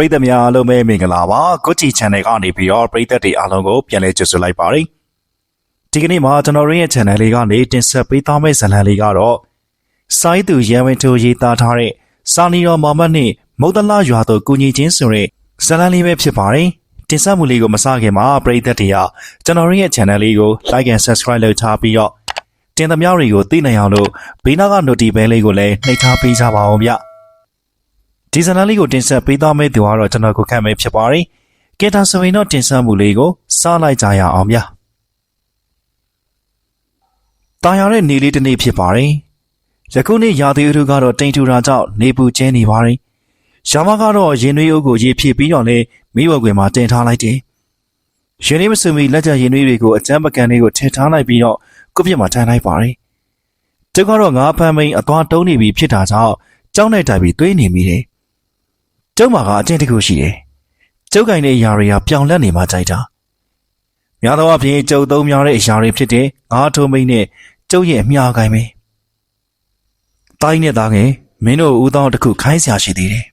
ပရိသတ်များအားလုံးပဲမင်္ဂလာပါကိုချီ channel ကနေပြီးတော့ပရိသတ်တွေအားလုံးကိုပြန်လည်ကြိုဆိုလိုက်ပါတယ်ဒီကနေ့မှာကျွန်တော်တို့ရဲ့ channel လေးကနေတင်ဆက်ပေးသွားမယ့်ဇာတ်လမ်းလေးကတော့စိုင်းသူရန်ဝင်ထိုရေးသားထားတဲ့စာနီတော်မောင်မတ်နဲ့မုတ်တလရွာတို့ကုညီချင်းဆိုတဲ့ဇာတ်လမ်းလေးပဲဖြစ်ပါတယ်တင်ဆက်မှုလေးကိုမစခင်မှာပရိသတ်တွေကကျွန်တော်တို့ရဲ့ channel လေးကို like and subscribe လုပ်ထားပြီးတော့တင်သမျှတွေကိုသိနိုင်အောင်လို့ဘေးနားက notification လေးကိုလည်းနှိပ်ထားပေးကြပါအောင်ဗျ ဒီဇာတ်လမ်းလေးကိုတင်ဆက်ပေးသွားမယ့်သူကတော့ကျွန်တော်ကိုခန့်မဲဖြစ်ပါတယ်ကဲဒါဆိုရင်တော့တင်ဆက်မှုလေးကိုစလိုက်ကြရအောင်ဗျတာယာတဲ့နေလေးတစ်နေ့ဖြစ်ပါတယ်ယခုနေ့ရာသီဥတုကတော့တိမ်ထူတာကြောင့်နေပူကျင်းနေပါတယ်။ရှာမကတော့ရင်သွေးအုပ်ကိုရေဖြည့်ပြီးတော့လေမိဘကွယ်မှာတင်ထားလိုက်တယ်။ရင်လေးမစမီလက်ကျရင်သွေးတွေကိုအကျမ်းပကံလေးကိုထည့်ထားလိုက်ပြီးတော့ကုပ်ပြစ်မှာထမ်းလိုက်ပါတယ်။သူကတော့ငါးဖမ်းမိန်အသွားတုံးနေပြီဖြစ်တာကြောင့်ကြောက်နေတိုင်ပြီးသွေးနေမိတယ်။ ကျုံမှာကအကျင့်တစ်ခုရှိတယ်။ကျုပ်ကင်တဲ့အရာတွေကပြောင်လက်နေမှကြိုက်တာ။များသောအားဖြင့်ကျုပ်သုံးများတဲ့အရာတွေဖြစ်တဲ့ငါးထုံးမိန်နဲ့ကျုပ်ရဲ့အမြားကိုင်းပဲ။တိုင်းနဲ့သားငယ်မင်းတို့ဦးသောင်းတစ်ခုခိုင်းစရာရှိသေးတယ်။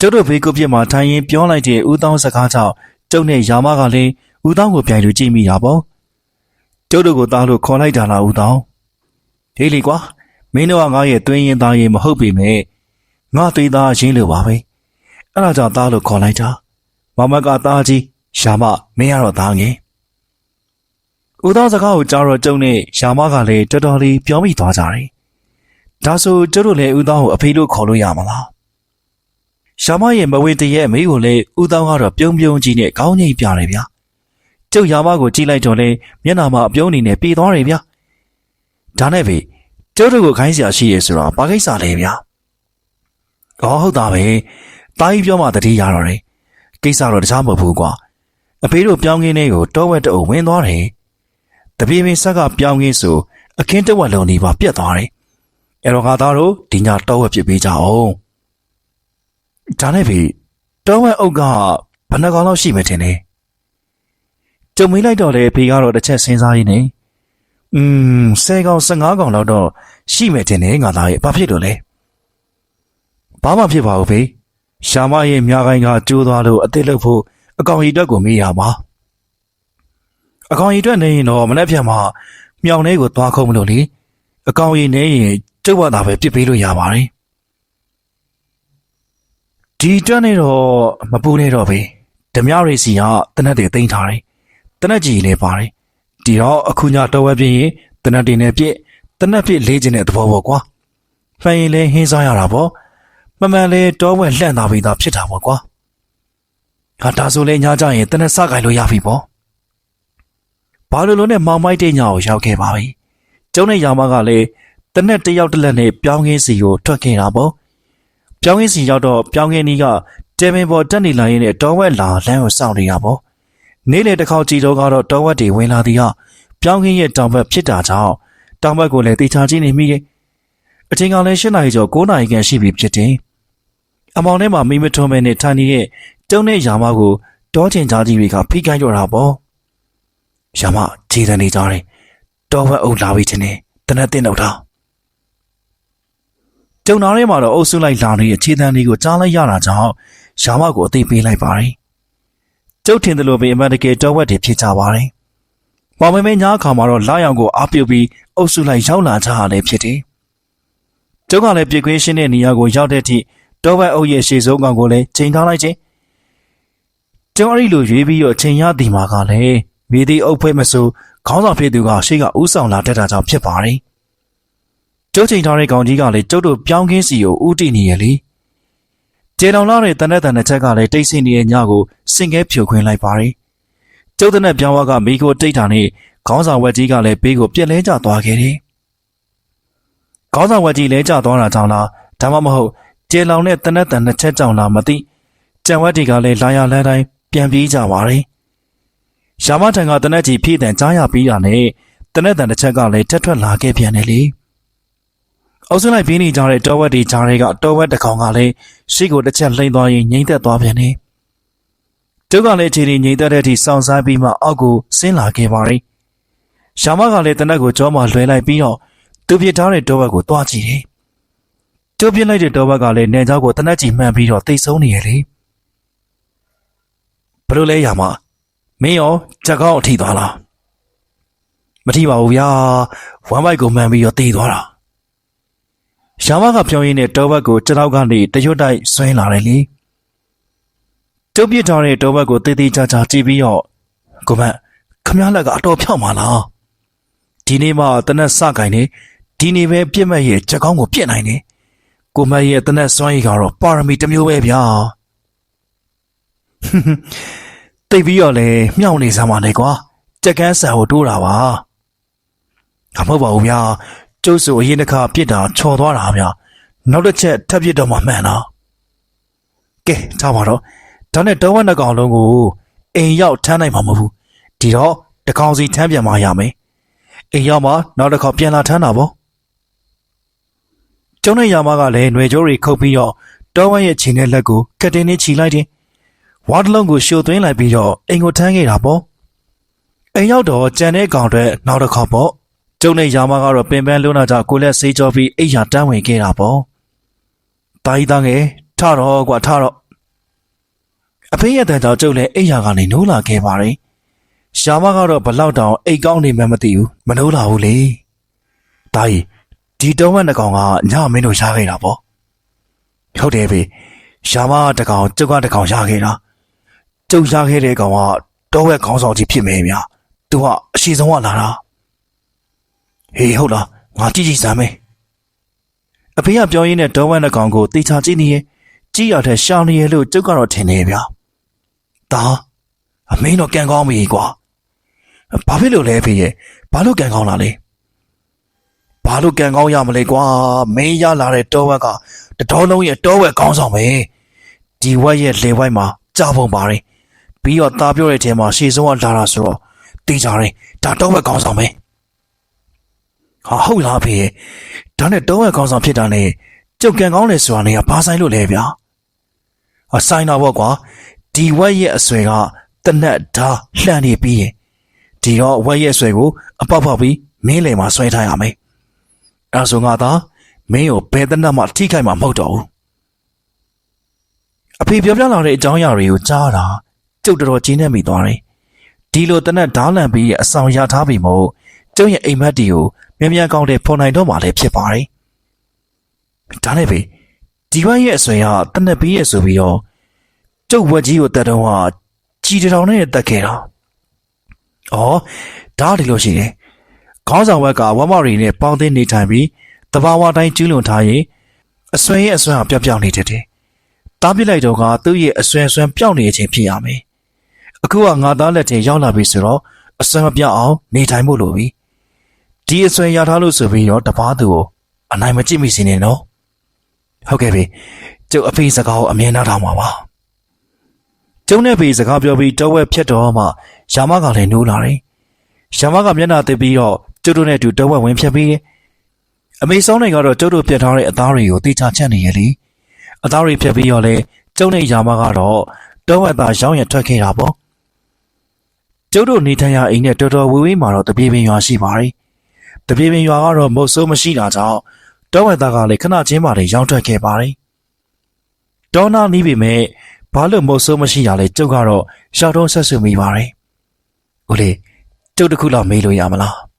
ကျုပ်တို့ဘေးကုပ်ပြစ်မှာထိုင်ရင်ပြောလိုက်တဲ့ဦးသောင်းစကားကြောင့်ကျုပ်နဲ့ယာမကလည်းဦးသောင်းကိုပြိုင်လို့ကြည့်မိတာပေါ့။ကျုပ်တို့ကိုသားလို့ခေါ်လိုက်တာလားဦးသောင်း။ဒီလေကွာမင်းတို့ကငါရဲ့သွင်းရင်သားရင်မဟုတ်ပေမဲ့ ငါသွေးသားရင်းလို့ပါပဲ။အဲ့ဒါကြောင့်သားလို့ခေါ်လိုက်တာ။မမကသားကြီးယာမမင်းရတော့သားငယ်။ဦးသောင်းစကားကိုကြားတော့ကျုံနဲ့ယာမကလည်းတော်တော်လေးပြောမိသွားကြတယ်။ဒါဆိုကျုပ်တို့လည်းဦးသောင်းကိုအဖေလို့ခေါ်လို့ရမလား။ရှာမရဲ့မဝင်တရဲ့မိကိုလည်းဦးသောင်းကတော့ပြုံးပြုံးကြီးနဲ့ခေါင်းငိတ်ပြတယ်ဗျာ။ကျုပ်ယာမကိုကြည့်လိုက်တော့လေမျက်နှာမှာအပြုံးအနေနဲ့ပြေးသွားတယ်ဗျာ။ဒါနဲ့ပဲကျုပ်တို့ကိုခိုင်းစရာရှိရဲဆိုတော့ဘာကိစ္စလဲဗျာ။ အော်ဟုတ်တာပဲ။တာကြီးပြောမှတတိရတော့တယ်။ကိစ္စတော့တခြားမဟုတ်ဘူးကွာ။အဖေတို့ပြောင်းခင်းလေးကိုတောဝက်တအုပ်ဝင်သွားတယ်။တပြေပင်ဆက်ကပြောင်းခင်းဆိုအခင်းတဝက်လုံးဒီပါပြက်သွားတယ်။အဲ့တော့ငါသားတို့ဒီညတောဝက်ပြစ်ပေးကြအောင်။ဒါနဲ့ပြီတောဝက်အုပ်ကဘယ်နှကောင်လောက်ရှိမှထင်လဲ။ကြုံမေးလိုက်တော့လေဖေကတော့တစ်ချက်စဉ်းစားရင်းနေ။อืม10ကောင်15ကောင်လောက်တော့ရှိမှထင်တယ်ငါသားရဲ့ဘာဖြစ်လို့လဲ။ ဘာမှဖြစ်ပါဘူးဖေ။ရှာမရဲ့မြားကိုင်းကကျိုးသွားလို့အစ်စ်လုပ်ဖို့အကောင်ရီအတွက်ကိုမေးရပါ။အကောင်ရီအတွက်နေရင်တော့မနေ့ပြန်မှာမြောင်ထဲကိုသွားခုံးမလို့လေအကောင်ရီနေရင်ကျုပ်ကသာပဲပြစ်ပေးလို့ရပါတယ်ဒီတွက်နေတော့မပူနေတော့ပဲဓမြရီစီကတနက်တွေတင်ထားတယ်တနက်ကြီးလည်းပါတယ်ဒီတော့အခုညတော်ဝက်ပြင်းရင်တနက်တွေနဲ့ပြစ်တနက်ပြစ်လေးခြင်းတဲ့သဘောပေါ့ကွာဖန်ရင်လည်းဟင်းစားရတာပေါ့ မမှန်လဲတောဝက်လှန့်သားပြီးသားဖြစ်တာပေါ့ကွာဟာဒါဆိုလဲညကြရင်တနက်စကြိုင်လို့ရပြီပေါ့ဘာလို့လို့နဲ့မောင်မိုက်တဲ့ညကိုရောက်ခဲ့ပါပြီကျုံးတဲ့ယာမကလည်းတနက်တစ်ယောက်တစ်လက်နဲ့ပြောင်းခင်းစီကိုထွက်ခဲ့တာပေါ့ပြောင်းခင်းစီရောက်တော့ပြောင်းခင်းနီးကတဲမင်ပေါ်တက်နေလာရင်လည်းတောဝက်လာလမ်းကိုစောင့်နေတာပေါ့နေ့လေတစ်ခေါက်ကြည်တော့ကတော့တောဝက်တွေဝင်လာသည်ဟာပြောင်းခင်းရဲ့တောင်ဘက်ဖြစ်တာကြောင့်တောင်ဘက်ကိုလည်းတေချာကြည့်နေမိတယ်အချိန်ကလည်း၈နာရီကျော်9နာရီခန့်ရှိပြီဖြစ်တယ် အမောင်ထဲမှာမိမထွန်းမဲနဲ့ထိုင်နေတဲ့ကျုံတဲ့ယာမကိုတောချင်ကြားကြီးတွေကဖိကိုင်းကြတာပေါ့ယာမခြေတန်းနေကြတယ်တောဝက်အုပ်လာပြီချင်းနေတနက်တင်တော့တာကျုံနာထဲမှာတော့အုပ်စုလိုက်လာနေတဲ့ခြေတန်းလေးကိုကြားလိုက်ရတာကြောင့်ယာမကိုအသိပေးလိုက်ပါတယ်ကျုပ်ထင်တယ်လို့ပဲအမှန်တကယ်တောဝက်တွေဖြစ်ကြပါတယ်မောင်မမဲညားခါမှာတော့လာရောင်ကိုအားပြုတ်ပြီးအုပ်စုလိုက်ရောက်လာကြတာလည်းဖြစ်တယ်ကျုပ်ကလည်းပြည့်ခွင်းရှင်းတဲ့နေရာကိုရောက်တဲ့အထိ တောဝက်အုပ်ရဲ့ရှေ့ဆုံးကောင်ကိုလည်းချိန်ထားလိုက်ခြင်းကျုံအဲ့ဒီလိုရွေးပြီးတော့ချိန်ရသည်မှာကလည်းမိသည့်အုပ်ဖွဲ့မဆိုခေါင်းဆောင်ဖြစ်သူကရှေ့ကဥဆောင်လာတတ်တာကြောင့်ဖြစ်ပါတယ်။ကျုပ်ချိန်ထားတဲ့ကောင်ကြီးကလည်းကျုပ်တို့ပြောင်းခင်းစီကိုဥတီနေရလေ။ကျေတောင်လာတဲ့တနက်တန်တစ်ချက်ကလည်းတိတ်ဆိတ်နေတဲ့ညကိုစင်ကဲဖြိုခွင်းလိုက်ပါတယ်။ကျုပ်တဲ့ပြောင်းဝါကမိကိုတိတ်တာနဲ့ခေါင်းဆောင်ဝက်ကြီးကလည်းဘေးကိုပြက်လဲကျသွားခဲ့တယ်။ခေါင်းဆောင်ဝက်ကြီးလဲကျသွားတာကြောင့်လားဒါမှမဟုတ် ကျေလောင်တဲ့တနက်တန်တစ်ချက်ကြောင့်လားမသိကြံဝက်တွေကလည်းလာရလန်းတိုင်းပြန်ပြေးကြပါတယ်။ရှာမထံကတနက်ကြီးဖြည့်တန်ကြားရပြီးတာနဲ့တနက်တန်တစ်ချက်ကလည်းတက်ထွက်လာခဲ့ပြန်တယ်လေ။အုပ်စုလိုက်ပြင်းနေကြတဲ့တောဝက်တွေကြားတွေကတောဝက်တစ်ကောင်ကလည်းရှိကိုတစ်ချက်လှိမ့်သွားရင်ငိမ့်သက်သွားပြန်တယ်။ကျုပ်ကလည်းအခြေအနေငိမ့်သက်တဲ့အထိစောင့်စားပြီးမှအောက်ကိုဆင်းလာခဲ့ပါတယ်။ရှာမကလည်းတနက်ကိုကြောမှာလွှဲလိုက်ပြီးတော့သူပြစ်ထားတဲ့တောဝက်ကိုတွားကြည့်တယ်။ ကျုပ်ပြစ်လိုက်တဲ့တောဘက်ကလည်းနေเจ้าကိုတနက်ကြီးမှန်ပြီးတော့တိတ်ဆုံးနေရလေဘလို့လဲရမမင်းရောချက်ကောင်းအထိသွားလားမထိပါဘူးဗျာဝမ်ဘိုက်ကိုမှန်ပြီးတော့တိတ်သွားတာရှာမကပြောရင်းနဲ့တောဘက်ကိုကျွန်တော်ကနေတရွတ်တိုက်ဆွဲလာတယ်လေကျုပ်ပြစ်ထားတဲ့တောဘက်ကိုတေးသေးချာချာကြည့်ပြီးတော့ကိုမန့်ခမည်းလက်ကအတော်ဖြောက်ပါလားဒီနေ့မှတနက်စကင်နေဒီနေ့ပဲပြစ်မဲ့ရဲ့ချက်ကောင်းကိုပြစ်နိုင်တယ် ကိုမန့်ရဲ့တနက်စွမ်းရည်ကတော့ပါရမီတစ်မျိုးပဲဗျာတိတ်ပြီးတော့လေမြောက်နေစမ်းပါလေကွာကြက်ကန်းဆန်ကိုတိုးတာပါအမဟုတ်ပါဘူးဗျာကျုပ်ဆိုအရင်တစ်ခါပြစ်တာချော်သွားတာဗျာနောက်တစ်ချက်ထပ်ပြစ်တော့မှမှန်တော့ကဲထားပါတော့ဒါနဲ့တောဝက်နှစ်ကောင်လုံးကိုအိမ်ရောက်ထမ်းနိုင်မှာမဟုတ်ဘူးဒီတော့တစ်ကောင်စီထမ်းပြန်มาရမယ်အိမ်ရောက်မှနောက်တစ်ခေါက်ပြန်လာထမ်းတာပေါ့ ကျုံးတဲ့ယာမကလည်းຫນွေကြိုးတွေခုတ်ပြီးတော့တောဝက်ရဲ့ခြေနဲ့လက်ကိုကတ်တင်နဲ့ခြိလိုက်တယ်ဝါတလုံးကိုရှို့သွင်းလိုက်ပြီးတော့အိမ်ကိုထမ်းခဲ့တာပေါ့အိမ်ရောက်တော့ကြံတဲ့ကောင်တွေနောက်တစ်ခေါက်ပေါ့ကျုံတဲ့ယာမကတော့ပင်ပန်းလုံးလာကြကိုလက်ဆေးကြောပြီးအိမ်ယာတန်းဝင်ခဲ့တာပေါ့တာကြီးသားငယ်ထတော့ကွာထတော့အဖေရဲ့တန်ကြောင့်ကျုပ်လည်းအိမ်ယာကနေနိုးလာခဲ့ပါတယ်ရှာမကတော့ဘလောက်တောင်အိတ်ကောင်းနေမှမသိဘူးမနိုးလာဘူးလေတာကြီး ဒီတုံးဝက်နှကောင်ကညမင်းတို့ရှားခဲ့တာပေါ့ဟုတ်တယ်ဖေရှာမတကောင်ကျုပ်ကတကောင်ရှားခဲ့တာကျုပ်ရှားခဲ့တဲ့ကောင်ကတောဝက်ခေါင်းဆောင်ကြီးဖြစ်မယ်ဗျာသူကအရှိဆုံးကလာတာဟေးဟုတ်လားငါကြည့်ကြည့်စမ်းမယ်အဖေကပြောရင်းနဲ့တောဝက်နှကောင်ကိုတေချာကြည့်နေရဲ့ကြည့်ရတဲ့ရှောင်းနေရလို့ကျုပ်ကတော့ထင်နေဗျာဒါအမင်းတော့ကန်ကောင်းပြီကွာဘာဖြစ်လို့လဲဖေရဲ့ဘာလို့ကန်ကောင်းလာလဲ ဘာလို့ကန်ကောင်းရမလဲကွာမင်းရလာတဲ့တောဝက်ကတတော်လုံးရဲ့တောဝက်ကောင်းဆောင်ပဲဒီဝက်ရဲ့လေဝိုက်မှာကြာပုံပါတယ်ပြီးတော့ตาပြောတဲ့အချိန်မှာရှေ့ဆုံးကလာတာဆိုတော့တေးကြတယ်ဒါတောဝက်ကောင်းဆောင်ပဲဟာဟုတ်လားဖေရဲ့ဒါနဲ့တောဝက်ကောင်းဆောင်ဖြစ်တာနဲ့ကြုတ်ကန်ကောင်းတယ်ဆိုတာနဲ့ဘာဆိုင်လို့လဲဗျာအဆိုင်တော့ပေါ့ကွာဒီဝက်ရဲ့အဆွဲကတနက်ဓာလှန်နေပြီးရင်ဒီတော့ဝက်ရဲ့အဆွဲကိုအပေါက်ပေါက်ပြီးမင်းလေမှာဆွဲထားရမယ် အဲဆိုငါသာမင်းကိုဘယ်တနက်မှထိခိုက်မှာမဟုတ်တော့ဘူးအဖေပြောပြလာတဲ့အကြောင်းအရာတွေကိုကြားတာကျုပ်တော်တော်ကျင်းနေမိသွားတယ်ဒီလိုတနက်ဓာလန်ပြီးရဲ့အဆောင်ရထားပြီမို့ကျုပ်ရဲ့အိမ်မက်တီကိုမြန်မြန်ကောင်းတဲ့ဖော်နိုင်တော့မှလည်းဖြစ်ပါတယ်ဒါနဲ့ပဲဒီဝက်ရဲ့အဆွဲကတနက်ပြီးရဲ့ဆိုပြီးတော့ကျုပ်ဝက်ကြီးကိုတက်တော့ကကြီးတောင်နဲ့တက်ခဲ့တာ။အော်ဒါဒီလိုရှိတယ်။ ခေါင်းဆောင်ဝက်ကဝမရီနဲ့ပေါင်းသိနေထိုင်ပြီးတဘာဝတိုင်းကျူးလွန်ထားရင်အစွဲရဲ့အစွဲဟာပျောက်ပျောက်နေတတ်တယ်။တားပြစ်လိုက်တော့ကသူ့ရဲ့အစွဲအစွဲပျောက်နေခြင်းဖြစ်ရမယ်။အခုကငါသားလက်ထဲရောက်လာပြီဆိုတော့အစွဲမပြောက်အောင်နေထိုင်ဖို့လိုပြီ။ဒီအစွဲရထားလို့ဆိုပြီးတော့တပားသူကိုအနိုင်မကြည့်မိစေနဲ့နော်။ဟုတ်ကဲ့ပြီ။ကျုပ်အဖေစကားကိုအမြဲနားထောင်ပါပါ။ကျုံနဲ့ပေစကားပြောပြီးတောဝက်ဖြတ်တော်မှယာမကလည်းနိုးလာတယ်။ယာမကမျက်နှာသစ်ပြီးတော့ ကျုပ်တို့နဲ့အတူတောဝက်ဝင်ဖြတ်ပြီးတယ်။အမေဆောင်နိုင်ကတော့ကျုပ်တို့ပြတ်ထားတဲ့အသားတွေကိုတေချာချက်နေရလေ။အသားတွေဖြတ်ပြီးတော့လေကျုံနဲ့ယာမကတော့တောဝက်သားရောင်းရထွက်ခဲ့တာပေါ့။ကျုပ်တို့နေထိုင်ရာအိမ်နဲ့တော်တော်ဝေးဝေးမှာတော့တပြေပင်ရွာရှိပါတယ်။တပြေပင်ရွာကတော့မုတ်ဆိုးမရှိတာကြောင့်တောဝက်သားကလည်းခဏချင်းမှလည်းရောင်းထွက်ခဲ့ပါတယ်။ဒေါနာနီးပေမဲ့ဘာလို့မဟုတ်ဆိုးမရှိရလဲကျုပ်ကတော့ရှောက်တော့ဆက်ဆွမိပါတယ်။ဦးလေးကျုပ်တခုလောက်မေးလို့ရမလား။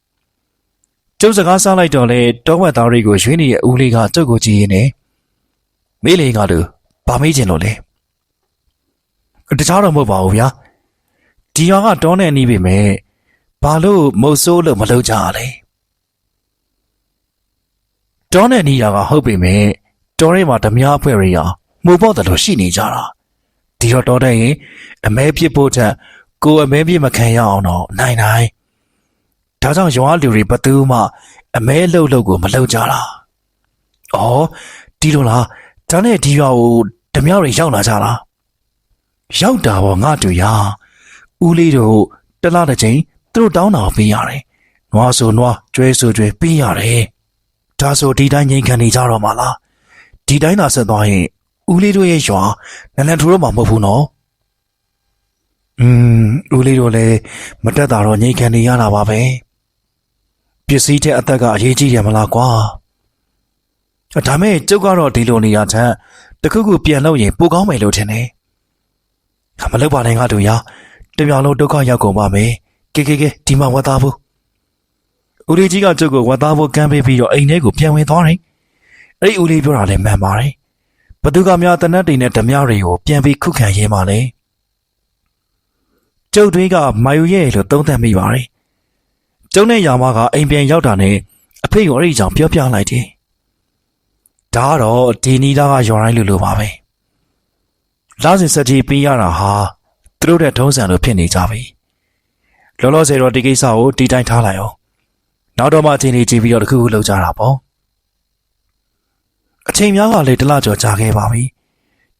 ကျုပ်စကားစားလိုက်တော့လေတောဝက်သားတွေကိုရွေးနေတဲ့ဦးလေးကကျုပ်ကိုကြည့်ရင်းနဲ့မေးလေကလူဘာမေးချင်လို့လဲ။တခြားတော့မဟုတ်ပါဘူးဗျာ။ဒီရွာကတောနဲ့နီးပြီမဲ့ဘာလို့မဟုတ်ဆိုးလို့မလုပ်ကြရလဲ။တောနဲ့နီးတာကဟုတ်ပြီမဲ့တောထဲမှာဓမြအဖွဲ့တွေရောမှုပေါ့တယ်လို့ရှိနေကြတာ။ဒီတော့တော်တဲ့ရင်အမဲပြစ်ဖို့ထက်ကိုအမဲပြစ်မခံရအောင်တော့နိုင်နိုင် ဒါကြောင့်ရွာလူတွေဘသူမှအမဲလှုပ်လှုပ်ကိုမလှုပ်ကြတာ။အော်ဒီလိုလားဒါနဲ့ဒီရွာကိုဓမြောက်တွေရောက်လာကြလား။ရောက်တာပေါ့ငါတူရ။ဦးလေးတို့တလားတစ်ချိန်သူတို့တောင်းတာပေးရတယ်။နွားဆိုနွားကျွဲဆိုကျွဲပေးရတယ်။ဒါဆိုဒီတိုင်းငြိမ်ခံနေကြတော့မှာလား။ဒီတိုင်းသာဆက်သွားရင်ဦးလေးတို့ရဲ့ရွာနန်းနန်းထိုးတော့မှာမဟုတ်ဘူးနော်อืมဦးလေးတို့လည်းမတက်တာတော့ငြိမ်ခံနေရတာပါပဲ ပစ္စည်းတဲ့အသက်ကအရေးကြီးတယ်မလားကွာဒါမဲ့ကျုပ်ကတော့ဒီလိုနေရတဲ့တခုခုပြန်လို့ရင်ပိုကောင်းမယ်လို့ထင်တယ်။ဟာမလုပ်ပါနဲ့ငါတို့ရတပြောင်လုံးဒုက္ခရောက်ကုန်ပါမယ်။ကဲကဲကဲဒီမှာဝတ်သားဖို့ဦးလေးကြီးကကျုပ်ကိုဝတ်သားဖို့ကမ်းပေးပြီးတော့အိမ်ထဲကိုပြန်ဝင်သွားတယ်။အဲ့ဒီဦးလေးပြောတာလည်းမှန်ပါတယ်။ဘသူကများတနတ်တိန်နဲ့ဓမြတွေကိုပြန်ပြီးခုခံရဲပါလေ။ကျုပ်တွေကမာယူရဲ့လို့သုံးသပ်မိပါတယ်။ ကျုံနဲ့ယာမကအိမ်ပြန်ရောက်တာနဲ့အဖေကိုအဲ့ဒီကြောင့်ပြောပြလိုက်တယ်။ဒါကတော့ဒီနီးသားကယော်ရိုင်းလူလိုပါပဲလာစဉ်စက်ကြီးပြီးရတာဟာသူတို့တဲ့ထုံးစံလိုဖြစ်နေကြပြီလောလောဆယ်တော့ဒီကိစ္စကိုတီးတိုင်းထားလိုက်အောင်နောက်တော့မှအချိန်လေးကြည့်ပြီးတော့တခုခုလုပ်ကြတာပေါ့အချိန်များကလည်းတစ်လကျော်ကြာခဲ့ပါပြီ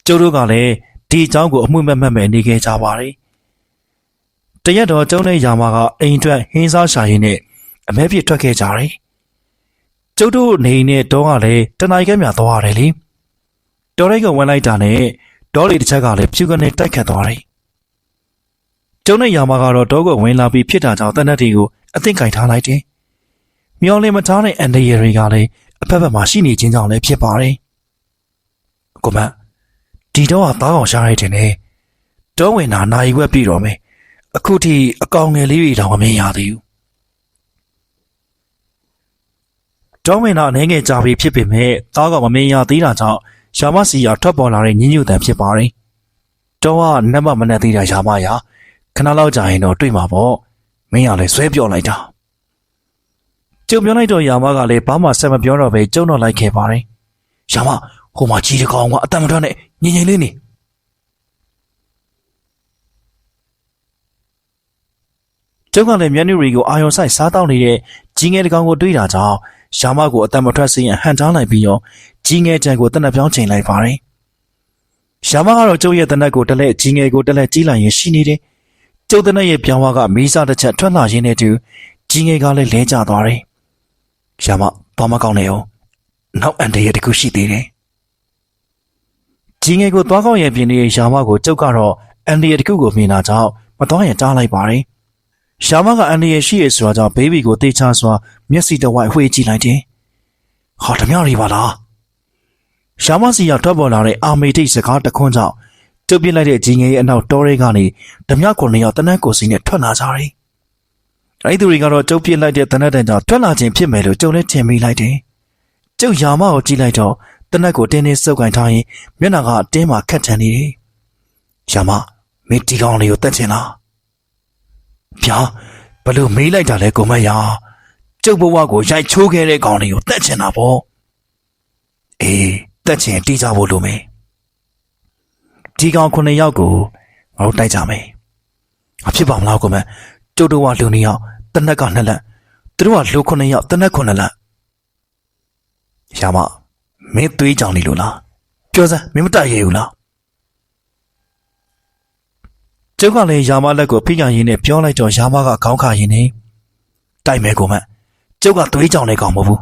ကျုပ်တို့ကလည်းဒီအကြောင်းကိုအမှုမဲ့မဲ့မဲ့နေခဲ့ကြပါတယ် တရက်တော့ကျုံနဲ့ယာမကအိမ်အတွက်ဟင်းစားရှာရင်းနဲ့အမဲပြစ်ထွက်ခဲ့ကြတယ်ကျုပ်တို့နေနဲ့တောကလည်းတနိုင်ကဲမြသွားရတယ်လေတောတိုက်ကဝင်လိုက်တာနဲ့တောလေးတစ်ချက်ကလည်းဖြူကနေတိုက်ခတ်သွားတယ်ကျုံနဲ့ယာမကတော့တောကဝင်လာပြီးဖြစ်တာကြောင့်တနက်တီကိုအသင့်ကင်ထားလိုက်တယ်မျောလင်းမထားတဲ့အန်ဒီရီတွေကလည်းအဖက်ဖက်မှာရှိနေခြင်းကြောင့်လည်းဖြစ်ပါတယ်ကိုမဒီတော့ကသားကောင်ရှားရိုက်တယ်နဲ့တောဝင်တာနိုင်ဝက်ပြီတော့မယ် အခုထိအကောင်ငယ်လေးတွေတောင်မမြင်ရသေးဘူးတောင်းဝင်တာအနေငယ်ကြာပြီဖြစ်ပေမဲ့သားကမမြင်ရသေးတာကြောင့်ရှာမစီယာထွက်ပေါ်လာတဲ့ညဉ့်ညူတန်ဖြစ်ပါတယ်။တောကနတ်မမနဲ့သေးတာရှာမယာခဏလောက်ကြာရင်တော့တွေ့မှာပေါ့။မင်းကလည်းဆွဲပြော့လိုက်တာ။ကျုံပြောလိုက်တော့ယာမကလည်းဘာမှဆက်မပြောတော့ပဲကျုံတော့လိုက်ခဲ့ပါတယ်။ရှာမဟိုမှာကြီးတကောင်ကအတန်မထွက်နဲ့ညင်ညင်လေးနေ ကျုံကလည်းမျက်နှာတွေကိုအာယုံဆိုင်စားတောင်းနေတဲ့ကြီးငယ်တကောင်ကိုတွေ့တာကြောင့်ရှာမကိုအတံမထွက်စေရင်ဟန်ထားလိုက်ပြီးတော့ကြီးငယ်တန်ကိုတနက်ပြောင်းချိန်လိုက်ပါတယ်။ရှာမကတော့ကျုပ်ရဲ့တနက်ကိုတလဲကြီးငယ်ကိုတလဲကြီးလိုက်ရင်ရှိနေတယ်။ကျုပ်တနက်ရဲ့ပြောင်းဝါကမီးစားတစ်ချက်ထွက်လာရင်းနဲ့တူကြီးငယ်ကလည်းလဲကျသွားတယ်။ရှာမဘာမကောင်းနေအောင်နောက်အန်တရဲ့တခုရှိသေးတယ်။ကြီးငယ်ကိုသွားကောင်းရဲ့ပြင်းနေတဲ့ရှာမကိုကျုပ်ကတော့အန်တရဲ့တခုကိုမြင်တာကြောင့်မသွားရင်တားလိုက်ပါတယ်။ ရှာမကအန်ဒီရရှိရဆိုတာကြောင့်ဘေဘီကိုတေချာစွာမျက်စိတစ်ဝိုက်ဝှေ့ကြည့်လိုက်တယ်။ဟာဓမြရီပါလား။ရှာမစီကထွက်ပေါ်လာတဲ့အာမေတိတ်စကားတခွန်းကြောင့်ကျုပ်ပြစ်လိုက်တဲ့ဂျင်းငယ်ရဲ့အနောက်တော်ရဲကနေဓမြကိုနှစ်ယောက်တနက်ကိုစီနဲ့ထွက်လာကြတယ်။အဲဒီသူတွေကတော့ကျုပ်ပြစ်လိုက်တဲ့တနက်တန်ကြောင့်ထွက်လာခြင်းဖြစ်မယ်လို့ကျုံနဲ့ထင်မိလိုက်တယ်။ကျုပ်ယာမကိုကြည့်လိုက်တော့တနက်ကိုတင်းတင်းစုပ်ကင်ထားရင်မျက်နှာကအတင်းမှခက်ထန်နေတယ်။ယာမမင်းဒီကောင်လေးကိုတတ်ချင်လား။ ဗျာဘလို့မေးလိုက်တာလဲကိုမရကျုပ်ဘဝကိုရိုက်ချိုးခဲ့တဲ့ကောင်တွေကိုတတ်ချင်တာပေါ့အေးတတ်ချင်တီးကြဖို့လိုမယ်ဒီကောင်ခုနှစ်ယောက်ကိုငါတို့တိုက်ကြမယ်အဖြစ်ပါမလားကိုမကျုပ်တို့ကလူနှစ်ယောက်တနက်ကနှစ်လက်သူတို့ကလူခုနှစ်ယောက်တနက်ခုနှစ်လက်ရမမင်းသွေးကြောင်နေလို့လားပြောစမ်းမင်းမတိုက်ရဘူးလား ကျုပ်ကလည်းယာမလက်ကိုဖိကန်ရင်းနဲ့ပြောလိုက်တော့ယာမကခေါင်းခါရင်းနဲ့တိုက်မဲကိုမန့်ကျုပ်ကသွေးကြောင်နေကောင်မဟုတ်ဘူး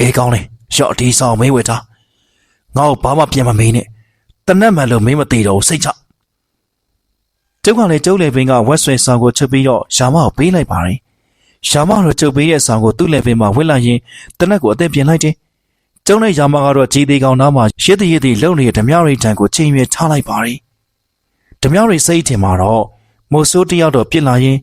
အေးကောင်းလေရှော့ဒီဆောင်မင်းဝေထားငါ့ကိုဘာမှပြန်မမေးနဲ့တနက်မှန်လို့မင်းမသိတော့ဘူးစိတ်ချကျုပ်ကလည်းကျုပ်လေပင်ကဝက်ဆွဲဆောင်ကိုချုပ်ပြီးတော့ယာမကိုပေးလိုက်ပါတယ်ယာမတော့ကျုပ်ပေးတဲ့ဆောင်ကိုသူ့လေပင်မှာဝစ်လိုက်ရင်တနက်ကိုအသက်ပြင်လိုက်တယ်ကျုံနဲ့ယာမကတော့ကြီးသေးကောင်နားမှာရစ်တရစ်တည်လုံနေတဲ့ဓမြရိတံကိုချိန်ရွယ်ထားလိုက်ပါတယ် ဓမြောက်တွေစိတ်ထင်မှာတော့မိုးဆိုးတယောက်တော့ပြစ်လာရင်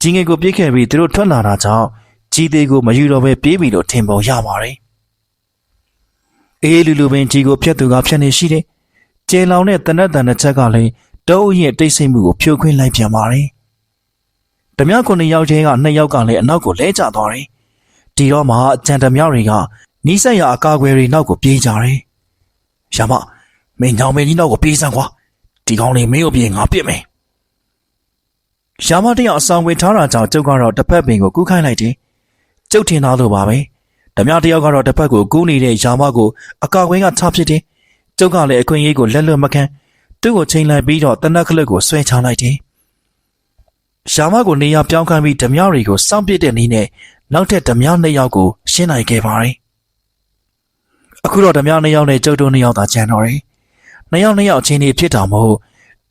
ကြီးငယ်ကိုပြစ်ခဲ့ပြီးသူတို့ထွက်လာတာကြောင့်ကြီးသေးကိုမယူတော့ပဲပြေးပြီလို့ထင်ပုံရပါတယ်။အေးလူလူပင်ကြီးကိုဖြတ်သူကဖြတ်နေရှိတယ်။ကျေလောင်တဲ့တနတ်တန်တစ်ချက်ကလည်းတောအုပ်ရဲ့တိတ်ဆိတ်မှုကိုဖြိုခွင်းလိုက်ပြန်ပါတယ်။ဓမြောက်ကိုနှစ်ယောက်ချင်းကနှစ်ယောက်ကလည်းအနောက်ကိုလဲကျသွားတယ်။ဒီတော့မှအကြံဓမြောက်တွေကနီးစက်ရအကာအကွယ်တွေနောက်ကိုပြေးကြတယ်။ရမမင်းညောင်မင်းကြီးနောက်ကိုပြေးစမ်းကွာ။ ဒီကောင်းလေးမင်းကိုပြင်ငါပြစ်မယ်။ရှာမတယောက်အဆောင်ဝင်ထားတာကြောင့်ကျုပ်ကတော့တစ်ဖက်ပင်ကိုကူးခိုင်းလိုက်တယ်။ကျုပ်ထင်သားလို့ပါပဲ။ဓမြတယောက်ကတော့တစ်ဖက်ကိုကူးနေတဲ့ယာမကိုအကာကွင်းကချပစ်တယ်။ကျုပ်ကလည်းအခွင့်အရေးကိုလက်လွတ်မခံသူ့ကိုချိန်လိုက်ပြီးတော့တနက်ကလစ်ကိုဆွဲချလိုက်တယ်။ရှာမကိုနေရာပြောင်းခိုင်းပြီးဓမြတွေကိုစောင့်ပစ်တဲ့နည်းနဲ့နောက်ထပ်ဓမြနှစ်ယောက်ကိုရှင်းနိုင်ခဲ့ပါတယ်။အခုတော့ဓမြနှစ်ယောက်နဲ့ကျုပ်တို့နှစ်ယောက်သာကျန်တော့တယ်။ နှစ်ယောက်နှစ်ယောက်အချင်းကြီးဖြစ်တာမဟုတ်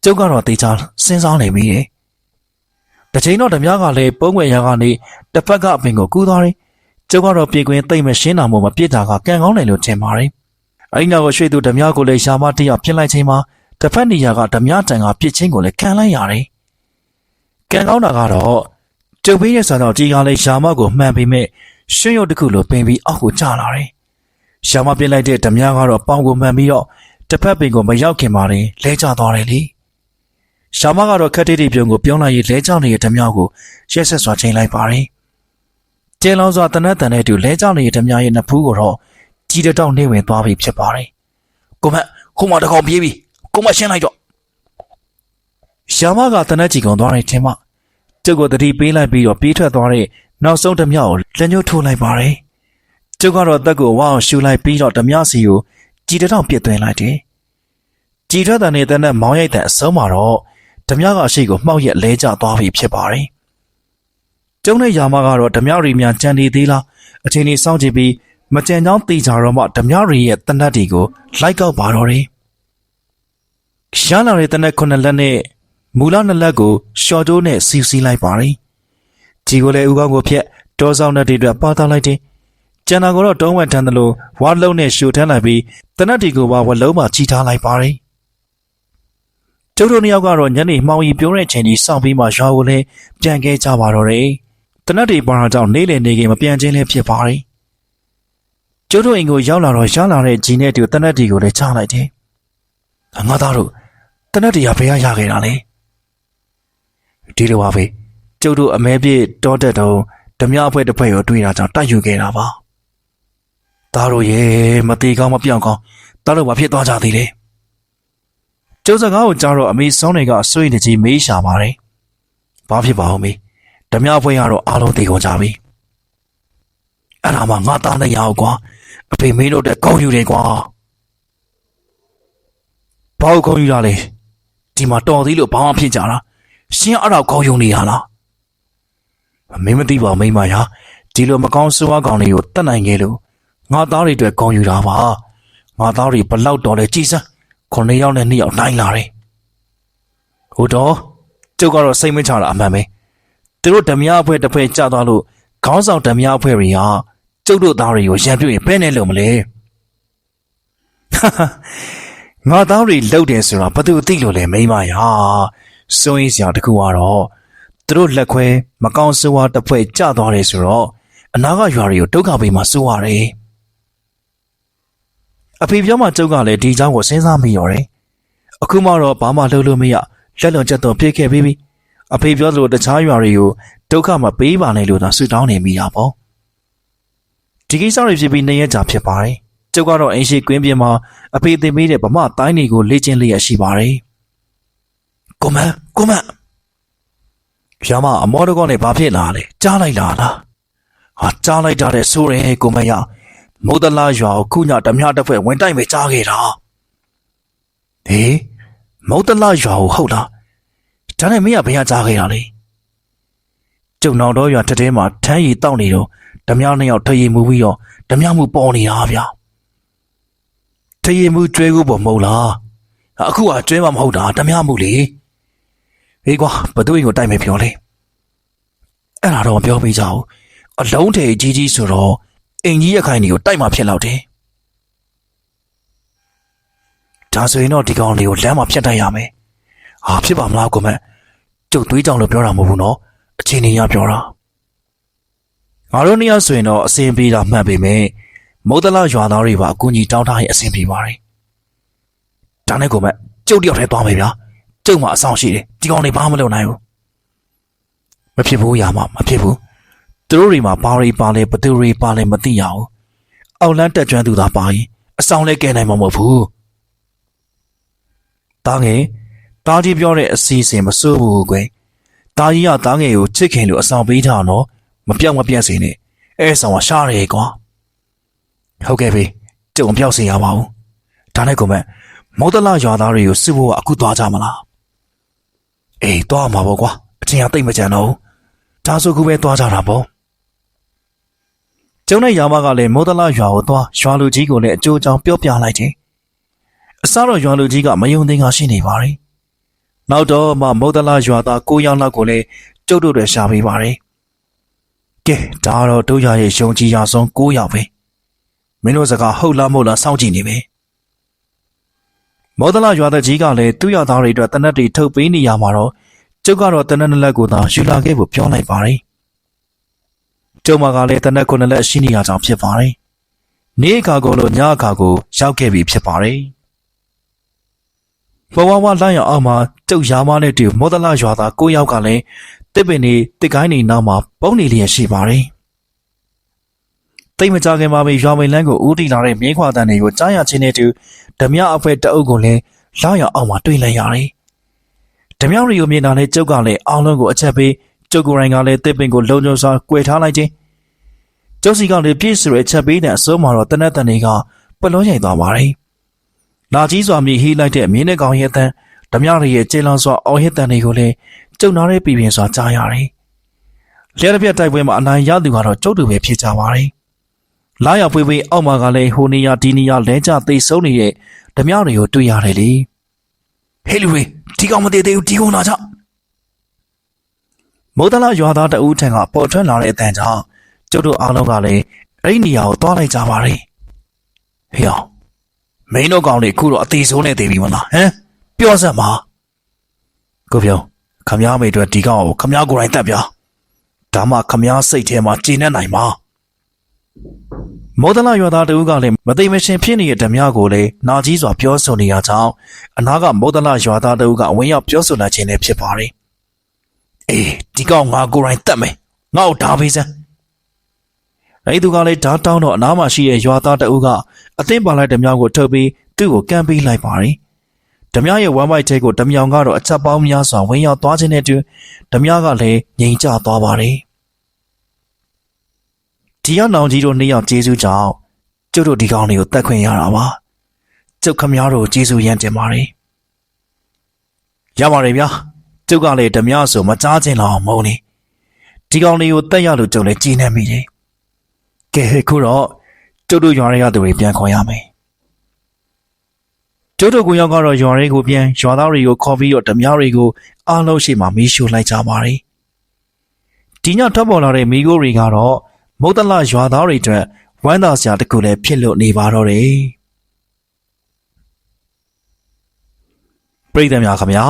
ကျုပ်ကတော့တေချာစဉ်းစားနေမိတယ်။တစ်ချိန်တော့ဓမြကလည်းပုံွယ်ရကနေတစ်ဖက်ကအပင်ကိုကူးသွားတယ်ကျုပ်ကတော့ပြေကွင်းတိတ်မရှင်းတာမို့မပြစ်တာကကံကောင်းတယ်လို့ထင်ပါတယ်အဲဒီနောက်ကရွှေသူဓမြကိုလည်းရှာမတယောက်ဖြစ်လိုက်ချိန်မှာတစ်ဖက်နေရာကဓမြတန်ကပြစ်ချင်းကိုလည်းခံလိုက်ရတယ်ကံကောင်းတာကတော့ကျုပ်ပေးတဲ့ဆန်တော်ကြီးကလည်းရှာမကိုမှန်ပြီးမဲ့ရွှွင့်ရုပ်တစ်ခုလိုပင်ပြီးအောက်ကိုကျလာတယ်ရှာမပြစ်လိုက်တဲ့ဓမြကတော့ပေါင်ကိုမှန်ပြီးတော့ တစ်ဖက်ပင်ကိုမရောက်ခင်မှာလဲကျသွားတယ်လေရှာမကတော့ခက်တိတိပြုံကိုပြောင်းလိုက်ရေးလဲကျနေတဲ့ဓမြကိုရက်ဆက်စွာချိန်လိုက်ပါတယ်ကျင်းလောင်းစွာတနတ်တန်တဲ့အတူလဲကြောင်နေတဲ့ဓမြရဲ့နဖူးကိုတော့ကြီးတတောက်နေဝင်သွားပြီဖြစ်ပါတယ်။ကိုမတ်ဟိုမှာတကောင်ပြေးပြီ။ကိုမရှင်းလိုက်တော့ရှာမကတနတ်ကြီးကောင်သွားတဲ့ချင်းမကျုပ်ကိုတတိပေးလိုက်ပြီးတော့ပြေးထွက်သွားတဲ့နောက်ဆုံးဓမြကိုလက်ညှိုးထိုးလိုက်ပါတယ်။ကျုပ်ကတော့တက်ကိုဝါအောင်ရှူလိုက်ပြီးတော့ဓမြစီကို ကြီးတတောက်ပြစ်သွင်းလိုက်တယ်။ကြီးထွက်တဲ့နေတဲ့နဲ့မောင်းရိုက်တဲ့အဆုံးမှာတော့ဓမြကအရှိကိုမှောက်ရက်လဲကျသွားပြီဖြစ်ပါတယ်။ကျုံတဲ့ယာမကတော့ဓမြရီများကြံနေသေးလားအချိန်ကြီးစောင့်ကြည့်ပြီးမကြံချောင်းတေချာတော့မှဓမြရီရဲ့တနတ်တွေကိုလိုက်ကောက်ပါတော့တယ်။ရှားလာတဲ့တနတ်ခုနှစ်လက်နဲ့မူလနှစ်လက်ကိုရှော့တိုးနဲ့စီစီလိုက်ပါတယ်။ကြီးကိုလည်းဥကောင်းကိုဖြက်တောဆောင်တဲ့တွေအတွက်ပါထားလိုက်တယ်။ ကျန်တာကိုတော့တုံးဝက်ထမ်းသလိုဝါလုံးနဲ့ရှူထမ်းလိုက်ပြီးတနတ်တီကိုပါဝလုံးမှာကြီးထားလိုက်ပါတယ်။ကျုပ်တို့နှစ်ယောက်ကတော့ညနေမှောင်ရီပြောတဲ့အချိန်ကြီးစောင့်ပြီးမှရွာကိုလည်းပြန်ခဲ့ကြပါတော့တယ်။တနတ်တွေပါတာကြောင့်နေလေနေခင်မပြန်ချင်းလည်းဖြစ်ပါတယ်။ကျိုးတို့အိမ်ကိုရောက်လာတော့ရလာတဲ့ဂျီနဲ့တူတနတ်တွေကိုလည်းချလိုက်တယ်။ငါသားတို့တနတ်တွေကဘယ်ရရခဲ့တာလဲ။ဒီလိုပါပဲ။ကျုပ်တို့အမဲပြည့်တောတက်တုံးဓမြအဖွဲတစ်ဖွဲရောတွေ့တာကြောင့်တိုက်ယူခဲ့တာပါ။ သားတို့ရဲ့မသေးကောင်းမပြောင်းကောင်းသားတို့ဘာဖြစ်သွားကြသေးလဲ။ကျုပ်စကားကိုကြားတော့အမေစောင်းတွေကဆွေးနေကြီးမေးရှာပါတယ်။ဘာဖြစ်ပါဦးမေ။ဓမြဖွဲရတော့အားလုံးသိကုန်ကြပြီအဲ့ဒါမှငါသားနဲ့ရအောင်ကွာအဖေမင်းတို့တဲ့ကောင်းယူတယ်ကွာဘာလို့ကောင်းယူရလဲဒီမှာတော်သေးလို့ဘာမှဖြစ်ကြတာရှင်းအဲ့ဒါကောင်းယူနေရလားမင်းမသိပါဘူးမိမရာဒီလိုမကောင်းဆိုးဝါးကောင်တွေကိုတတ်နိုင်ခဲ့လို့ ငါသားတွေအတွက်ကောင်းယူတာပါငါသားတွေဘလောက်တော်လဲကြည်စမ်းခုနှစ်ယောက်နဲ့နှစ်ယောက်နိုင်လာတယ်ဟိုတော့ကျုပ်ကတော့စိတ်မချတာအမှန်ပဲသူတို့ဓမြအဖွဲ့တစ်ဖွဲ့ကြာသွားလို့ခေါင်းဆောင်ဓမြအဖွဲ့တွေကကျုပ်တို့သားတွေကိုရံပြည့်ရင်ဘယ်နဲ့လုပ်မလဲငါသားတွေလှုပ်တယ်ဆိုတာဘာသူသိလို့လဲမိမရာစိုးရင်စရာတခုကတော့သူတို့လက်ခွဲမကောင်းဆိုးဝါးတစ်ဖွဲ့ကြာသွားတယ်ဆိုတော့အနာကရွာတွေကိုဒုက္ခပေးမှစိုးရတယ် အဖေပြောမှကျုပ်ကလည်းဒီအကြောင်းကိုစဉ်းစားမိရောတယ်အခုမှတော့ဘာမှလုပ်လို့မရလက်လွန်ချက်တော့ပြည့်ခဲ့ပြီးပြီအဖေပြောသလိုတခြားရွာတွေကိုဒုက္ခမပေးပါနဲ့လို့သာဆုတောင်းနေမိတာပေါ့ဒီကိစ္စတွေဖြစ်ပြီးနေရကြဖြစ်ပါတယ်ကျုပ်ကတော့အင်းရှိကွင်းပြင်မှာအဖေတင်ပေးတဲ့ဗမာတိုင်းတွေကိုလေ့ကျင့်လျက်ရှိပါတယ်ကိုမန်ကိုမန်ရမအမောတကောနဲ့ဘာဖြစ်လာလဲကြားလိုက်လားလားဟာကြားလိုက်တာတဲ့ဆိုရဲကိုမန်ရ မုဒလာရွာကိုခုညဓမြတစ်ဖွဲ့ဝင်တိုက်မယ်ကြားခဲ့တာဟေးမုဒလာရွာကိုဟုတ်လားဒါနဲ့မင်းကဘယ်ကကြားခဲ့တာလဲကျုံနောက်တော့ရွာတစ်တဲမှာထမ်းရည်တောက်နေတော့ဓမြနှစ်ယောက်ထရီမူပြီးတော့ဓမြမှုပေါ်နေတာဗျာထရီမူကျွဲကိုပေါ်မဟုတ်လားအခုကကျွဲမှမဟုတ်တာဓမြမှုလေဟေးကွာဘသူ့ရင်ကိုတိုက်မယ်ပြောလေအဲ့ဒါတော့မပြောပေးကြဘူးအလုံးထေကြီးကြီးဆိုတော့ အင်ကြီးရခိုင်တွေကိုတိုက်မှဖြစ်လောက်တယ်ဒါဆိုရင်တော့ဒီကောင်လေးကိုလမ်းမှာဖြတ်တိုက်ရမယ်ဟာဖြစ်ပါမလားကိုမက်ကျုပ်သွေးကြောင်လို့ပြောတာမဟုတ်ဘူးနော်အချင်းနေရပြောတာငါတို့နေရဆိုရင်တော့အစင်ပြေတာမှတ်ပေမဲ့မုဒလရွာသားတွေပါအကူကြီးတောင်းထားရင်အစင်ပြေပါတယ်ဒါနဲ့ကိုမက်ကျုပ်တယောက်တည်းသွားမယ်ဗျာကျုပ်မှအဆောင်ရှိတယ်ဒီကောင်တွေဘာမှမလုပ်နိုင်ဘူးမဖြစ်ဘူးရာမမဖြစ်ဘူး သူတို့တွေမှာဘာတွေပါလဲဘသူတွေပါလဲမသိရဘူးအောက်လန်းတက်ကျွမ်းသူသာပါရင်အဆောင်လဲကဲနိုင်မှာမဟုတ်ဘူးတားငယ်တားကြီးပြောတဲ့အစီအစဉ်မစိုးဘူးကွယ်။တားကြီးကတားငယ်ကိုချစ်ခင်လို့အဆောင်ပေးထားတော့မပြောက်မပြတ်စေနဲ့။အဲဆောင်ကရှားတယ်ကွာ။ဟုတ်ကဲ့ပြီ။ကြုံပြောက်စေရပါဘူး။ဒါနဲ့ကိုမဲ့မောဒလာရွာသားတွေကိုစစ်ဖို့ကအခုသွားကြမလား။အေးသွားမှာပေါ့ကွာ။အချင်းကတိတ်မကြံတော့ဘူး။ဒါဆိုခုပဲသွားကြတာပေါ့။ ကျုံတဲ့ယာမကလည်းမောဒလာရွာကိုသွားရွာလူကြီးကိုလည်းအကျိုးအကြောင်းပြောပြလိုက်တယ်။အစားတော့ရွာလူကြီးကမယုံသင်္ကာရှိနေပါတယ်။နောက်တော့မှမုဒ္ဒလရွာသား၉ယောက်လောက်ကိုလည်းကျုပ်တို့တွေရှာပေးပါတယ်ကဲဒါကတော့တို့ရရဲ့ယုံကြည်ရဆုံး၉ယောက်ပဲမင်းတို့စကားဟုတ်လားမဟုတ်လားစောင့်ကြည့်နေပဲမောဒလာရွာသားကြီးကလည်းသူ့ရသားတွေအတွက်တနက်တွေထုတ်ပေးနေရမှာတော့ကျုပ်ကတော့တနက်နှစ်လက်ကိုသာယူလာခဲ့ဖို့ပြောလိုက်ပါတယ် ကျုံမကလည်းတနက်ခုနှစ်လက်ရှိနေရကြောင်းဖြစ်ပါတယ်နေ့အခါကိုလို့ညအခါကိုရောက်ခဲ့ပြီဖြစ်ပါတယ်ဘဝဝလိုင်းရအောင်မှာကျုပ်ရာမနဲ့တူမောဒလာရွာသား၉ယောက်ကလည်းတစ်ပင်နေတစ်ကိုင်းနေနောက်မှာပုံနေလျက်ရှိပါတယ်တိတ်မကြခင်မှာပဲရွာမိန်လန်းကိုဦးတီလာတဲ့မြင်းခွာတန်တွေကိုကြားရချင်းနဲ့တူဓမြအဖွဲတအုပ်ကိုလည်းလောက်ရအောင်မှာတွေ့လိုက်ရတယ်ဓမြရီကိုမြင်တာနဲ့ကျုပ်ကလည်းအောင်လုံးကိုအချက်ပေး ကျုပ်ကိုယ်တိုင်ကလည်းတစ်ပင်ကိုလုံခြုံစွာ꿰ထားလိုက်ခြင်းကျုပ်စီကလည်းပြည့်စုံတဲ့အချက်ပေးတဲ့အစိုးမှာတော့တနက်တန်တွေကပလုံးရိုက်သွားပါတယ်လာကြီးစွာမြည်ဟီးလိုက်တဲ့မြင်းနဲ့ကောင်ရဲ့အတန်းဓမြရီရဲ့ကျေလန်းစွာအောင်ဟစ်တန်တွေကိုလည်းကျုပ်နားရဲ့ပြည်ပြင်စွာကြားရတယ်လျှက်တစ်ပြက်တိုက်ပွဲမှာအနိုင်ရသူကတော့ကျုပ်တို့ပဲဖြစ်ကြပါတယ်လာရောက်ပွေးပွေးအောက်မှာကလည်းဟိုနေရဒီနေရလဲကျသိဆုံးနေတဲ့ဓမြတွေကိုတွေ့ရတယ်လေဟေးလူတွေဒီကောင်မတည်သေးဘူးဒီကောင်လာကြ မိုးတလာရွာသားတဦးထံကပေါ်ထွက်လာတဲ့အတန်ကြောင့်ကျုပ်တို့အားလုံးကလည်းအဲ့ဒီနေရာကိုသွားလိုက်ကြပါရဲ့ဟေးအောင်မင်းတို့ကောင်တွေအခုတော့အသေးဆုံးနဲ့သေးပြီမလားဟမ်ပြောစမ်းပါကိုပြောခမည်းမေအတွက်ဒီကောင်ကိုခမည်းကိုယ်တိုင်တက်ပြဒါမှခမည်းစိတ်ထဲမှာကျဉ်နေနိုင်မှာမောဒလာရွာသားတူကလည်းမသိမရှင်ဖြစ်နေတဲ့ဓမြကိုလည်းနာကြီးစွာပြောဆိုနေရကြောင်းအနာကမောဒလာရွာသားတူကဝင်ရောက်ပြောဆိုလာခြင်းနဲ့ဖြစ်ပါတယ်။ အေးဒီကောင်ငါကိုယ်တိုင်တက်မယ်ငါ့ကိုဓာပေးစမ်းအဲ့သူကလည်းဓာတောင်းတော့အနားမှာရှိတဲ့ရွာသားတဦးကအသင်းပါလိုက်ဓမြကိုထုတ်ပြီးသူ့ကိုကမ်းပေးလိုက်ပါတယ်ဓမြရဲ့ဝမ်းမိုက်ထဲကိုဓမြောင်ကတော့အချက်ပေါင်းများစွာဝင်ရောက်သွားခြင်းနဲ့တူဓမြကလည်းငြိမ်ကျသွားပါတယ်ဒီရောက်နောင်ကြီးတို့နှစ်ယောက်ကျေးဇူးကြောင့်ကျုပ်တို့ဒီကောင်တွေကိုတတ်ခွင့်ရတာပါကျုပ်ခမည်းတော်ကျေးဇူးရမ်းတင်ပါတယ်ရပါတယ်ဗျာ ကျုပ်ကလည်းဓမြဆိုမကြားခြင်းလောက်မုန်းနေဒီကောင်တွေကိုတက်ရလို့ကျုပ်လည်းကြည်နေမိတယ်ကဲခုတော့ကျုပ်တို့ရွာရဲရသူတွေပြန်ခေါ်ရမယ်ကျုပ်တို့ကိုရောက်ကတော့ရွာရဲကိုပြန်ရွာသားတွေကိုခေါ်ပြီးတော့ဓမြတွေကိုအားလုံးရှိမှမီးရှို့လိုက်ကြပါတယ်ဒီညထပ်ပေါ်လာတဲ့မိခိုးတွေကတော့မုတ်တလရွာသားတွေအတွက်ဝမ်းသာစရာတစ်ခုလည်းဖြစ်လို့နေပါတော့တယ် ပြည်သူများခင်ဗျာ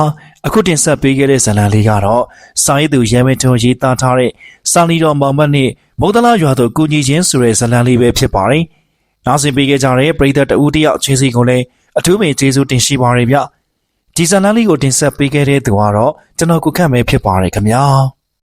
အခုတင်ဆက်ပေးခဲ့တဲ့ဇာတ်လမ်းလေးကတော့စာရေးသူရဲမင်းထွန်းရေးသားထားတဲ့စာလီတော်မောင်မတ်နဲ့မုတ်တလရွာသူကုညီချင်းဆိုတဲ့ဇာတ်လမ်းလေးပဲဖြစ်ပါတယ်။နောက်ဆင်ပေးခဲ့ကြတဲ့ပြည်သူတဦးတယောက်ချင်းစီကိုလည်းအထူးပင်ကျေးဇူးတင်ရှိပါရဗျ။ဒီဇာတ်လမ်းလေးကိုတင်ဆက်ပေးခဲ့တဲ့သူကတော့ကျွန်တော်ကုခန့်ပဲဖြစ်ပါတယ်ခင်ဗျာ။